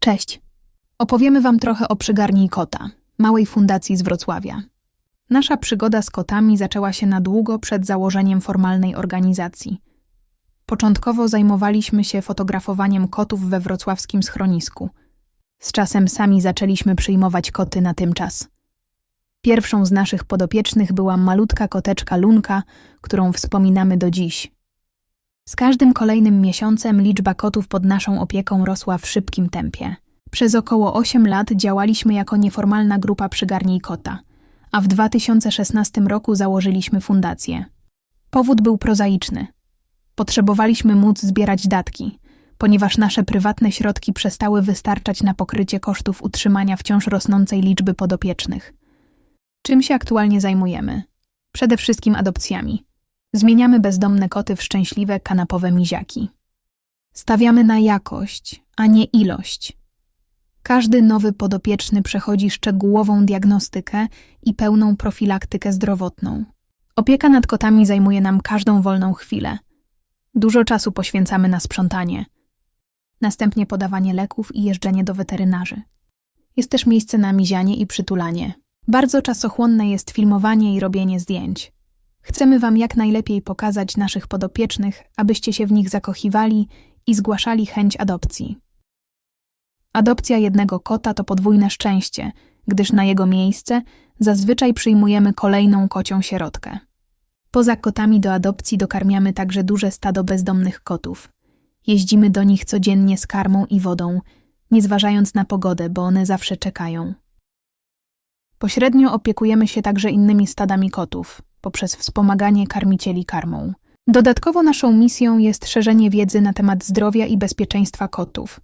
Cześć. Opowiemy Wam trochę o przygarni kota, małej fundacji z Wrocławia. Nasza przygoda z kotami zaczęła się na długo przed założeniem formalnej organizacji. Początkowo zajmowaliśmy się fotografowaniem kotów we wrocławskim schronisku. Z czasem sami zaczęliśmy przyjmować koty na tymczas. Pierwszą z naszych podopiecznych była malutka koteczka Lunka, którą wspominamy do dziś. Z każdym kolejnym miesiącem liczba kotów pod naszą opieką rosła w szybkim tempie. Przez około 8 lat działaliśmy jako nieformalna grupa przygarnij kota, a w 2016 roku założyliśmy fundację. Powód był prozaiczny. Potrzebowaliśmy móc zbierać datki, ponieważ nasze prywatne środki przestały wystarczać na pokrycie kosztów utrzymania wciąż rosnącej liczby podopiecznych. Czym się aktualnie zajmujemy? Przede wszystkim adopcjami. Zmieniamy bezdomne koty w szczęśliwe kanapowe miziaki. Stawiamy na jakość, a nie ilość. Każdy nowy podopieczny przechodzi szczegółową diagnostykę i pełną profilaktykę zdrowotną. Opieka nad kotami zajmuje nam każdą wolną chwilę. Dużo czasu poświęcamy na sprzątanie. Następnie podawanie leków i jeżdżenie do weterynarzy. Jest też miejsce na mizianie i przytulanie. Bardzo czasochłonne jest filmowanie i robienie zdjęć. Chcemy Wam jak najlepiej pokazać naszych podopiecznych, abyście się w nich zakochiwali i zgłaszali chęć adopcji. Adopcja jednego kota to podwójne szczęście, gdyż na jego miejsce zazwyczaj przyjmujemy kolejną kocią sierotkę. Poza kotami do adopcji dokarmiamy także duże stado bezdomnych kotów. Jeździmy do nich codziennie z karmą i wodą, nie zważając na pogodę, bo one zawsze czekają. Pośrednio opiekujemy się także innymi stadami kotów, poprzez wspomaganie karmicieli karmą. Dodatkowo naszą misją jest szerzenie wiedzy na temat zdrowia i bezpieczeństwa kotów.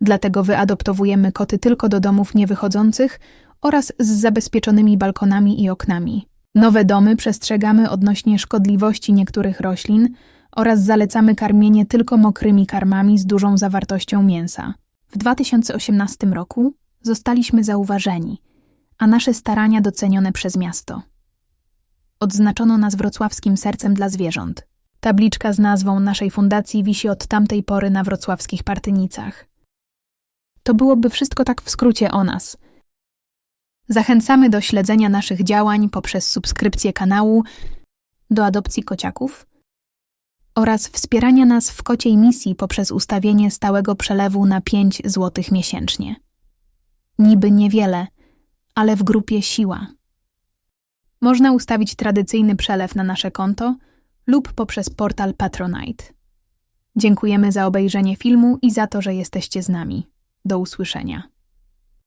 Dlatego wyadoptowujemy koty tylko do domów niewychodzących oraz z zabezpieczonymi balkonami i oknami. Nowe domy przestrzegamy odnośnie szkodliwości niektórych roślin oraz zalecamy karmienie tylko mokrymi karmami z dużą zawartością mięsa. W 2018 roku zostaliśmy zauważeni, a nasze starania docenione przez miasto. Odznaczono nas wrocławskim sercem dla zwierząt. Tabliczka z nazwą naszej fundacji wisi od tamtej pory na wrocławskich partynicach. To byłoby wszystko tak w skrócie o nas. Zachęcamy do śledzenia naszych działań poprzez subskrypcję kanału, do adopcji kociaków oraz wspierania nas w kociej misji poprzez ustawienie stałego przelewu na 5 zł miesięcznie. Niby niewiele, ale w grupie siła. Można ustawić tradycyjny przelew na nasze konto lub poprzez portal Patronite. Dziękujemy za obejrzenie filmu i za to, że jesteście z nami. Do usłyszenia.